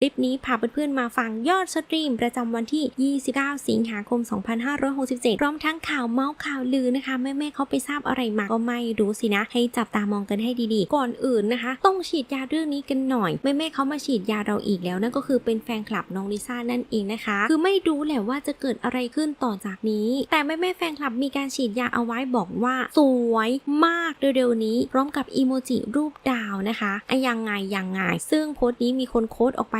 คลิปนี้พาเพื่อนๆมาฟังยอดสตรีมประจำวันที่ 29 สิงหาคม 2567 พร้อมทั้งข่าวเมาส์ข่าวลือนะคะ แม่ๆเขาไปทราบอะไรมาก็ไม่รู้สินะ ให้จับตามองกันให้ดีๆ ก่อนอื่นนะคะ ต้องฉีดยาเรื่องนี้กันหน่อย แม่ๆเขามาฉีดยาเราอีกแล้วนั่นก็คือเป็นแฟนคลับน้องลิซ่านั่นเองนะคะ คือไม่รู้แหละว่าจะเกิดอะไรขึ้นต่อจากนี้ แต่แม่ๆแฟนคลับมีการฉีดยาเอาไว้บอกว่า สวยมากเร็วๆนี้ พร้อมกับอีโมจิรูปดาวนะคะอะยังไงยังไงซึ่งโพสต์นี้มีคนโค้ดออกไป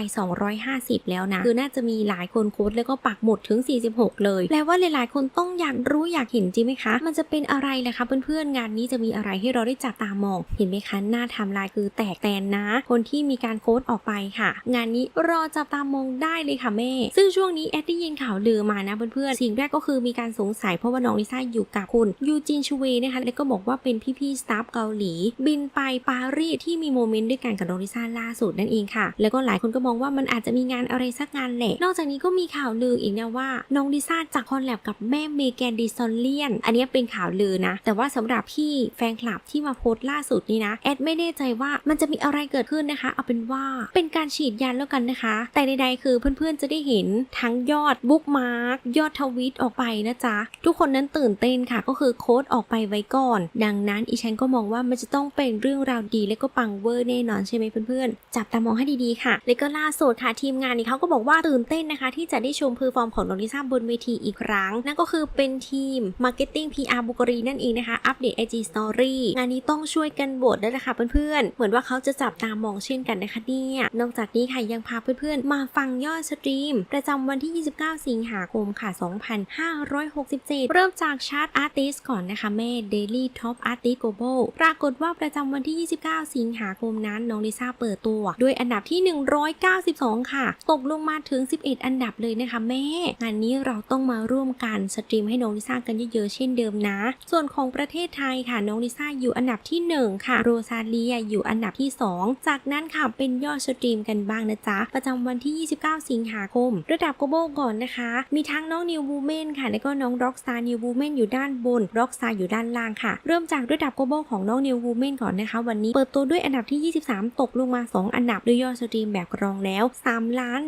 250 แล้วนะ คือน่าจะมีหลายคนโค้ดแล้วก็ปักหมุดถึง 46 เลย แปลว่าหลาย ๆ คนต้องอยากรู้อยากเห็นจริงไหมคะ มันจะเป็นอะไรล่ะคะเพื่อน ๆ งานนี้จะมีอะไรให้เราได้จับตามอง เห็นไหมคะ หน้าไทม์ไลน์คือแตกแตนนะ คนที่มีการโค้ดออกไปค่ะ งานนี้รอจับตามองได้เลยค่ะแม่ ซึ่งช่วงนี้แอดได้ยินข่าวลือมานะเพื่อน ๆ สิ่งแรกก็คือมีการสงสัยเพราะว่าน้องลิซ่าอยู่กับคุณยูจินชูเวนะคะแล้วก็บอกว่าเป็นพี่ๆสตาฟเกาหลี บินไปปารีสที่มีโมเมนต์ด้วยกันกับน้องลิซ่าล่าสุดนั่นเองค่ะ แล้วก็หลายคนก็มองว่ามันอาจจะมีงานอะไรสักงานแหละ นอกจากนี้ก็มีข่าวลืออีกนะว่าน้องลิซ่าจะคอลแลบกับแม่เมแกนดิซอนเลียน อันนี้เป็นข่าวลือนะ แต่ว่าสำหรับพี่แฟนคลับที่มาโพสต์ล่าสุดนี่นะแอดไม่แน่ใจว่ามันจะมีอะไรเกิดขึ้นนะคะ เอาเป็นว่าเป็นการฉีดยาแล้วกันนะคะ แต่ใดๆคือเพื่อนๆจะได้เห็นทั้งยอดบุ๊กมาร์กยอดทวีตออกไปนะจ๊ะ ทุกคนนั้นตื่นเต้นค่ะก็คือโค้ดออกไปไว้ก่อน ดังนั้นอีฉันก็มองว่ามันจะต้องเป็นเรื่องราวดีและก็ปังเวอร์แน่นอนใช่ไหมเพื่อนๆจับตามองให้ดีๆค่ะ แล้วก็ล่าสุดค่ะทีมงานนี้เขาก็บอกว่าตื่นเต้นนะคะ ที่จะได้ชมเพอร์ฟอร์มของน้องลิซ่าบนเวทีอีกครั้ง นั่นก็คือเป็นทีม Marketing PR บุกรีนั่นเองนะคะ อัปเดต IG Story งานนี้ต้องช่วยกันโหวตด้วยนะคะเพื่อนๆ เหมือนว่าเขาจะจับตามองเช่นกันนะคะเนี่ยนอกจากนี้ค่ะยังพาเพื่อนๆ มาฟังยอดสตรีม ประจำวันที่ 29 สิงหาคมค่ะ 2567 เริ่มจากชาร์ตอาร์ติสก่อนนะคะแม่ Daily Top Artist Global ปรากฏว่าประจำวันที่ 29 สิงหาคมนั้นน้องลิซ่าเปิดตัว ด้วยอันดับที่ 109 92ค่ะ ตกลงมาถึง 11 อันดับเลยนะคะแม่ งานนี้เราต้องมาร่วมกันสตรีมให้น้องลิซ่ากันเยอะๆเช่นเดิมนะ ส่วนของประเทศไทยค่ะน้องลิซ่าอยู่อันดับที่ 1 ค่ะ โรซาเลียอยู่อันดับที่ 2 จากนั้นค่ะเป็นยอดสตรีมกันบ้างนะจ๊ะ ประจำวันที่ 29 สิงหาคม ระดับ global ก่อนนะคะ มีทั้งน้องนิวบูเมนค่ะ แล้วก็น้องร็อกสตานิวบูเมนอยู่ด้านบนร็อกสตาอยู่ด้านล่างค่ะ เริ่มจากระดับ global ของน้องนิวบูเมนก่อนนะคะ วันนี้เปิดตัวด้วยอันดับที่ 23 ตกลงมา 2 อันดับด้วยยอดสตรีมแบบรองแล้ว 3 ล้าน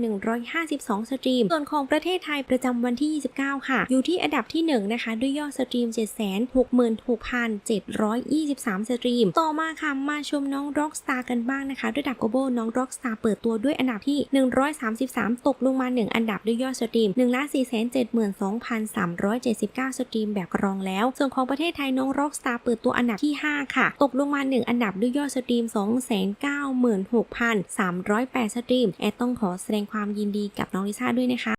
1,152 สตรีม ส่วนของประเทศไทยประจำวันที่ 29 ค่ะ อยู่ที่อันดับที่ 1 นะคะ ด้วยยอดสตรีม 766,723 สตรีม ต่อมาค่ะ มาชมน้อง Rockstar กันบ้างนะคะ ระดับ global น้อง Rockstar เปิดตัวด้วยอันดับที่ 133 ตกลงมา 1 อันดับด้วยยอดสตรีม1,472,379 สตรีมแบบรองแล้ว ส่วนของประเทศไทยน้อง Rockstar เปิดตัวอันดับที่ 5 ค่ะ ตกลงมา 1 อันดับด้วยยอดสตรีม8 สตรีม แอดต้องขอแสดงความยินดีกับน้องลิซ่าด้วยนะคะ